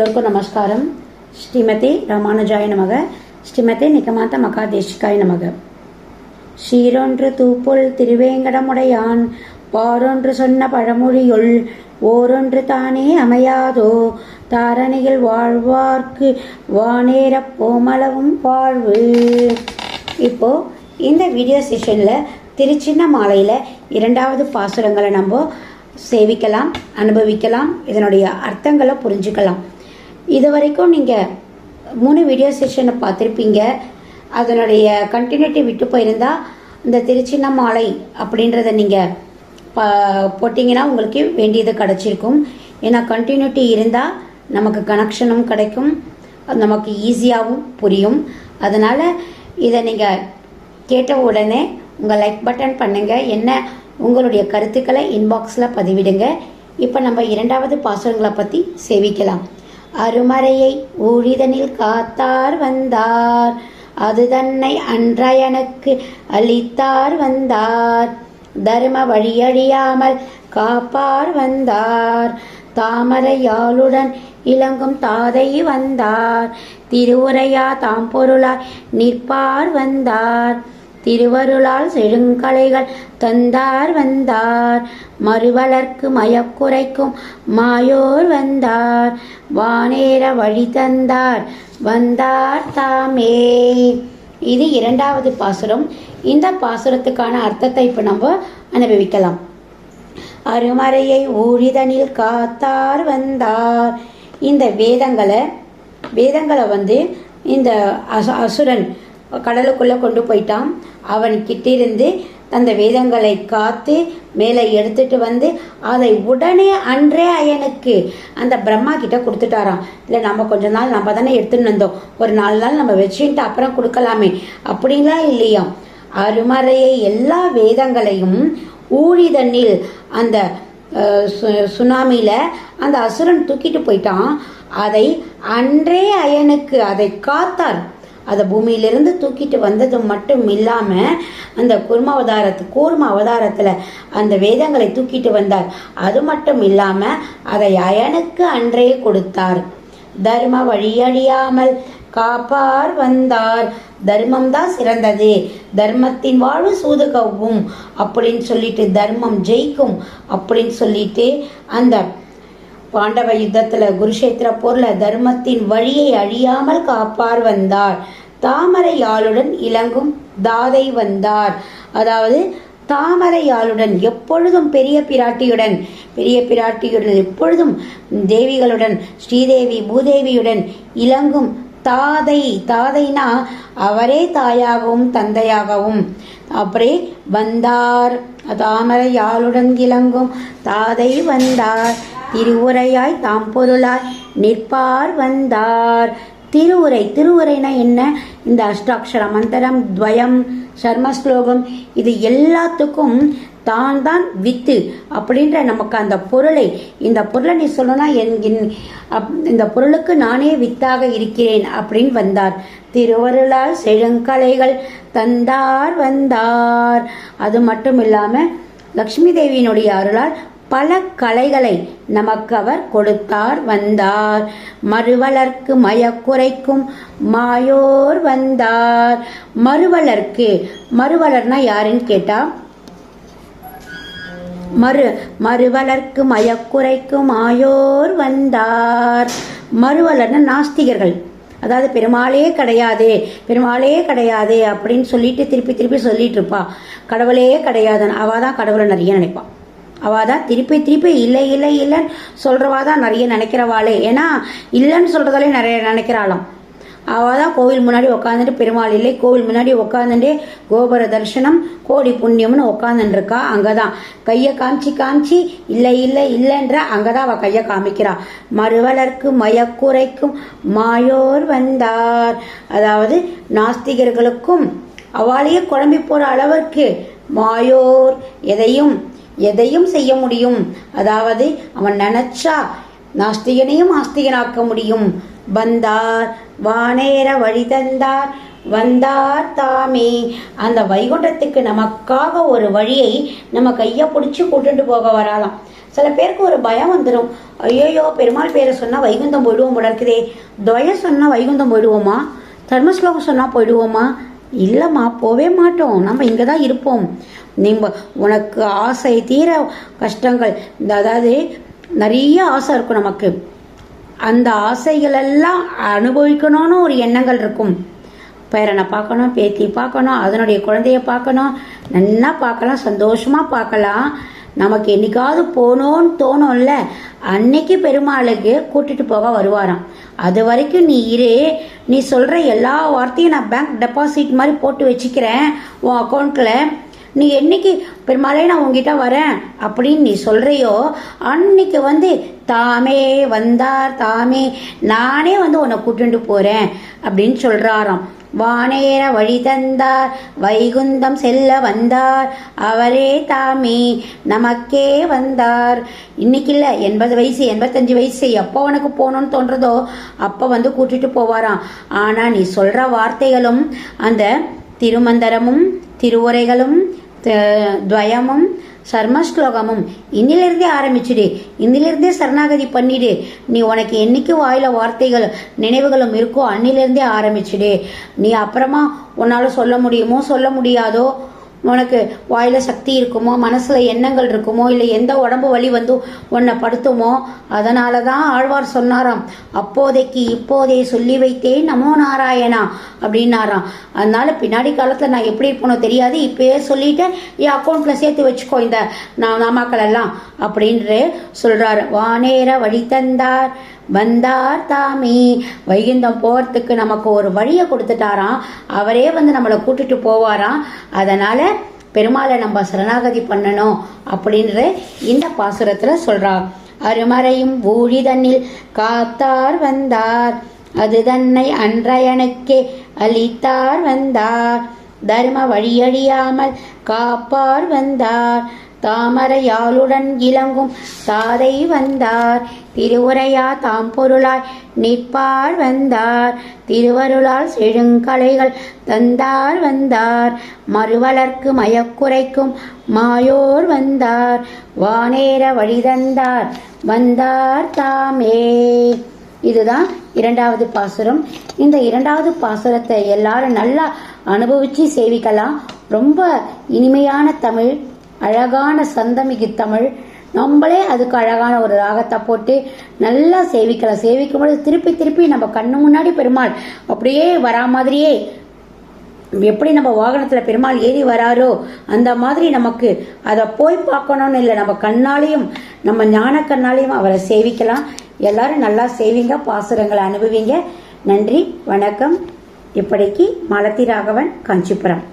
எல்லோருக்கும் நமஸ்காரம். ஸ்ரீமதி ராமானுஜாய நமக. ஸ்ரீமதி நிகமாத்த மகா தேசிகாய நமக. சீரொன்று தூப்புள் திருவேங்கடமுடையான் பாரொன்று சொன்ன பழமொழியுள் ஓரொன்று தானே அமையாதோ தாரணியில் வாழ்வார்க்கு வானேரப் போமளவும் வாழ்வு. இப்போ இந்த வீடியோ செஷனில் திருச்சின்ன மாலையில் இரண்டாவது பாசுரங்களை நம்ம சேவிக்கலாம் அனுபவிக்கலாம் இதனுடைய அர்த்தங்களை புரிஞ்சுக்கலாம். இது வரைக்கும் நீங்கள் மூணு வீடியோ செஷனை பார்த்துருப்பீங்க. அதனுடைய கண்டினியூட்டி விட்டு போயிருந்தால் இந்த திருச்சின்ன மாலை அப்படின்றத நீங்கள் பா போட்டிங்கன்னா உங்களுக்கு வேண்டியது கிடச்சிருக்கும். ஏன்னா கண்டினியூட்டி இருந்தால் நமக்கு கனெக்ஷனும் கிடைக்கும். அது நமக்கு ஈஸியாகவும் புரியும். அதனால் இதை நீங்கள் கேட்ட உடனே உங்கள் லைக் பட்டன் பண்ணுங்கள் என்ன உங்களுடைய கருத்துக்களை இன்பாக்ஸில் பதிவிடுங்க. இப்போ நம்ம இரண்டாவது பாசுரங்களை பற்றி சேவிக்கலாம். அருமறையை ஊழிதனில் காத்தார் வந்தார். அது தன்னை அன்றையனுக்கு அளித்தார் வந்தார். தர்ம வழியழியாமல் காப்பார் வந்தார். தாமரையாளுடன் இளங்கும் தாதை வந்தார். திருவுரையா தாம் பொருளாய் நிற்பார் வந்தார். திருவருளால் செழுங்கலைகள் தந்தார் வந்தார். மறுவளர்க்கு மயக்குறைக்கும் மாயோர் வந்தார். வானேர வழி தந்தார் வந்தார் தாமே. இது இரண்டாவது பாசுரம். இந்த பாசுரத்துக்கான அர்த்தத்தை இப்போ நம்ம அனுபவிக்கலாம். அருமறையை ஊழிதனில் காத்தார் வந்தார். இந்த வேதங்களை வேதங்களை வந்து இந்த அசு அசுரன் கடலுக்குள்ளே கொண்டு போயிட்டான். அவன் கிட்டிருந்து அந்த வேதங்களை காத்து மேலே எடுத்துட்டு வந்து அதை உடனே அன்றே அயனுக்கு அந்த பிரம்மா கிட்ட கொடுத்துட்டாராம். இல்லை நம்ம கொஞ்ச நாள் நம்ம தானே எடுத்துன்னு வந்தோம். ஒரு நாலு நாள் நம்ம வச்சுட்டு அப்புறம் கொடுக்கலாமே. அப்படிங்களா இல்லையா? அருமறையை எல்லா வேதங்களையும் ஊழிதண்ணில் அந்த சுனாமியில் அந்த அசுரன் தூக்கிட்டு போயிட்டான். அதை அன்றே அயனுக்கு அதை காத்தார். அதை பூமியிலிருந்து தூக்கிட்டு வந்தது மட்டும் இல்லாமல் அந்த குர்ம அவதாரத்து கூர்ம அவதாரத்தில் அந்த வேதங்களை தூக்கிட்டு வந்தார். அது மட்டும் இல்லாமல் அதை அயனுக்கு அன்றே கொடுத்தார். தர்ம வழியழியாமல் காப்பார் வந்தார். தர்மம் தான் சிறந்தது. தர்மத்தின் வாழ்வு சூதுகவும். அப்படின்னு சொல்லிட்டு தர்மம் ஜெயிக்கும். அப்படின்னு சொல்லிட்டு அந்த பாண்டவ யுத்தத்தில் குருஷேத்திர போரில் தர்மத்தின் வழியை அழியாமல் காப்பார் வந்தார். தாமரையாளுடன் இளங்கும் தாதை வந்தார். அதாவது தாமரையாளுடன் எப்பொழுதும் பெரிய பிராட்டியுடன் பெரிய பிராட்டியுடன் எப்பொழுதும் தேவிகளுடன் ஸ்ரீதேவி பூதேவியுடன் இளங்கும் தாதை தாதைனா அவரே தாயாகவும் தந்தையாகவும். அப்படியே வந்தார். தாமரையாளுடன் இளங்கும் தாதை வந்தார். திருவுரையாய் தாம் பொருளாய் நிற்பார் வந்தார். திருவுரை திருவுரைனா என்ன? இந்த அஷ்டாட்சர மந்திரம் துவயம் சர்ம ஸ்லோகம் இது எல்லாத்துக்கும் தான் தான் வித்து அப்படின்ற நமக்கு அந்த பொருளை இந்த பொருளை நீ சொல்லணும்னா என் இந்த பொருளுக்கு நானே வித்தாக இருக்கிறேன் அப்படின்னு வந்தார். திருவருளால் செழுங்கலைகள் தந்தார் வந்தார். அது மட்டும் இல்லாமல் லக்ஷ்மி தேவியினுடைய அருளால் பல கலைகளை நமக்கு அவர் கொடுத்தார் வந்தார். மறுவளர்க்கு மயக்குறைக்கும் மாயோர் வந்தார். மறுவளர்க்கு மறுவளர்னா யாருன்னு கேட்டா? மறு மறுவளர்க்கு மயக்குறைக்கும் மாயோர் வந்தார். மறுவளர்னா நாஸ்திகர்கள். அதாவது பெருமாளே கிடையாது பெருமாளே கிடையாது அப்படின்னு சொல்லிட்டு திருப்பி திருப்பி சொல்லிட்டு இருப்பா. கடவுளே கிடையாதுன்னு அவள் தான் கடவுளை நிறைய நினைப்பான் அவள் தான் திருப்பி திருப்பி இல்லை இல்லை இல்லைன்னு சொல்கிறவா தான் நிறைய நினைக்கிறவாளே. ஏன்னா இல்லைன்னு சொல்கிறதாலே நிறைய நினைக்கிறாளாம். அவள் தான் கோவில் முன்னாடி உட்காந்துட்டு பெருமாள் இல்லை. கோவில் முன்னாடி உட்காந்துட்டு கோபுர தரிசனம் கோடி புண்ணியம்னு உட்காந்துருக்கா அங்கே தான் கையை காமிச்சு காமிச்சு இல்லை இல்லை இல்லைன்ற அங்கே தான் அவள் கையை காமிக்கிறா. மறுவலர்க்கு மயக்குறைக்கும் மாயோர் வந்தார். அதாவது நாஸ்திகர்களுக்கும் அவளையே குழம்பி போகிற அளவிற்கு மாயோர் எதையும் எதையும் செய்ய முடியும். அதாவது அவன் நினைச்சா நாஸ்திகனையும் ஆஸ்திகனாக்க முடியும். வந்தார் வானேர வழி தந்தார் வந்தார் தாமே. அந்த வைகுண்டத்துக்கு நமக்காக ஒரு வழியை நம்ம கையை பிடிச்சி கூட்டுட்டு போக வரலாம் சில பேருக்கு ஒரு பயம் வந்துடும் ஐயோயோ பெருமாள் பேரை சொன்னால் வைகுந்தம் போயிடுவோம் போல இருக்குதே சொன்னால் வைகுந்தம் போயிடுவோமா? தர்மஸ்லோகம் சொன்னால் போயிடுவோமா? இல்லைம்மா போவே மாட்டோம். நம்ம இங்கே தான் இருப்போம். நீ உனக்கு ஆசை தீர கஷ்டங்கள் இந்த அதாவது நிறைய ஆசை இருக்கும் நமக்கு. அந்த ஆசைகள் எல்லாம் அனுபவிக்கணும்னு ஒரு எண்ணங்கள் இருக்கும். பேரனை பார்க்கணும் பேத்தி பார்க்கணும் அதனுடைய குழந்தைய பார்க்கணும் நல்லா பார்க்கலாம் சந்தோஷமாக பார்க்கலாம். நமக்கு என்னைக்காவது போகணும்னு தோணும்ல அன்னைக்கு பெருமாளுக்கு கூட்டிட்டு போக வருவாராம். அது வரைக்கும் நீ இரு நீ சொல்கிற எல்லா வார்த்தையும் நான் பேங்க் டெபாசிட் மாதிரி போட்டு வச்சுக்கிறேன் உன் அக்கௌண்ட்டில் நீ என்னைக்கு பெருமாளே நான் உங்ககிட்ட வரேன் அப்படின்னு நீ சொல்கிறையோ அன்னைக்கு வந்து தாமே வந்தார் தாமே நானே வந்து உன்னை கூட்டிட்டு போகிறேன் அப்படின்னு சொல்கிறாராம் வானேர வழி தந்தார் வைகுந்தம் செல்ல வந்தார் அவரே தாமே நமக்கே வந்தார். இன்னைக்கு இல்லை எண்பது வயசு எண்பத்தஞ்சு வயசு எப்போ உனக்கு போகணும்னு தோன்றதோ அப்போ வந்து கூட்டிட்டு போவாராம். ஆனால் நீ சொல்கிற வார்த்தைகளும் அந்த திருமந்தரமும் திருவுரைகளும் துவயமும் சர்மஸ்லோகமும். இன்னிலிருந்தே ஆரம்பிச்சுடு. இன்னிலிருந்தே சரணாகதி பண்ணிடு. நீ உனக்கு என்னைக்கு வாயில வார்த்தைகள் நினைவுகளும் இருக்கோ அன்னிலிருந்தே ஆரம்பிச்சுடு. நீ அப்புறமா உன்னால் சொல்ல முடியுமோ சொல்ல முடியாதோ உனக்கு வாயில் சக்தி இருக்குமோ மனசில் எண்ணங்கள் இருக்குமோ இல்லை எந்த உடம்பு வலி வந்து உன்னை படுத்துமோ அதனால தான் ஆழ்வார் சொன்னாராம் அப்போதைக்கு இப்போதே சொல்லி வைத்தேன் நமோ நாராயணா அப்படின்னாராம். அதனால் பின்னாடி காலத்தில் நான் எப்படி இருப்பனோ தெரியாது இப்போயே சொல்லிவிட்டு என் அக்கௌண்ட்டில் சேர்த்து வச்சுக்கோ இந்த நான் நாமாக்கள் எல்லாம் அப்படின்று சொல்கிறாரு வானேர வழி தந்தார் வந்தார் தாமே. வைகுந்தம் போகிறதுக்கு நமக்கு ஒரு வழியை கொடுத்துட்டாராம். அவரே வந்து நம்மளை கூட்டிட்டு போவாராம். அதனால பெருமாளை நம்ம சரணாகதி பண்ணணும் அப்படின்ற இந்த பாசுரத்தில் சொல்கிறார் அருமறையும் ஊழி தன்னில் காத்தார் வந்தார். அது தன்னை அன்றையனுக்கே அளித்தார் வந்தார். தர்ம வழியழியாமல் காப்பார் வந்தார். தாமரையாளுடன் இளங்கும் தாதை வந்தார். திருவுரையா தாம் பொருளாய் நிற்பார் வந்தார். திருவருளால் செழுங்கலைகள் தந்தார் வந்தார். மறுவளர்க்கு மயக்குரைக்கும் மாயோர் வந்தார். வானேர வழி தந்தார். வந்தார் தாமே. இதுதான் இரண்டாவது பாசுரம். இந்த இரண்டாவது பாசுரத்தை எல்லாரும் நல்லா அனுபவிச்சு சேவிக்கலாம். ரொம்ப இனிமையான தமிழ் அழகான சந்தமிகு தமிழ். நம்மளே அதுக்கு அழகான ஒரு ராகத்தை போட்டு நல்லா சேவிக்கலாம். சேவிக்கும்போது திருப்பி திருப்பி நம்ம கண்ணு முன்னாடி பெருமாள் அப்படியே வரா மாதிரியே எப்படி நம்ம வாகனத்தில் பெருமாள் ஏறி வராரோ அந்த மாதிரி நமக்கு அதை போய் பார்க்கணும்னு இல்லை. நம்ம கண்ணாலையும் நம்ம ஞான கண்ணாலையும் அவரை சேவிக்கலாம். எல்லாரும் நல்லா சேவிங்க பாசுரங்களை அனுபவிங்க. நன்றி வணக்கம். இப்படிக்கு மலத்தி ராகவன் காஞ்சிபுரம்.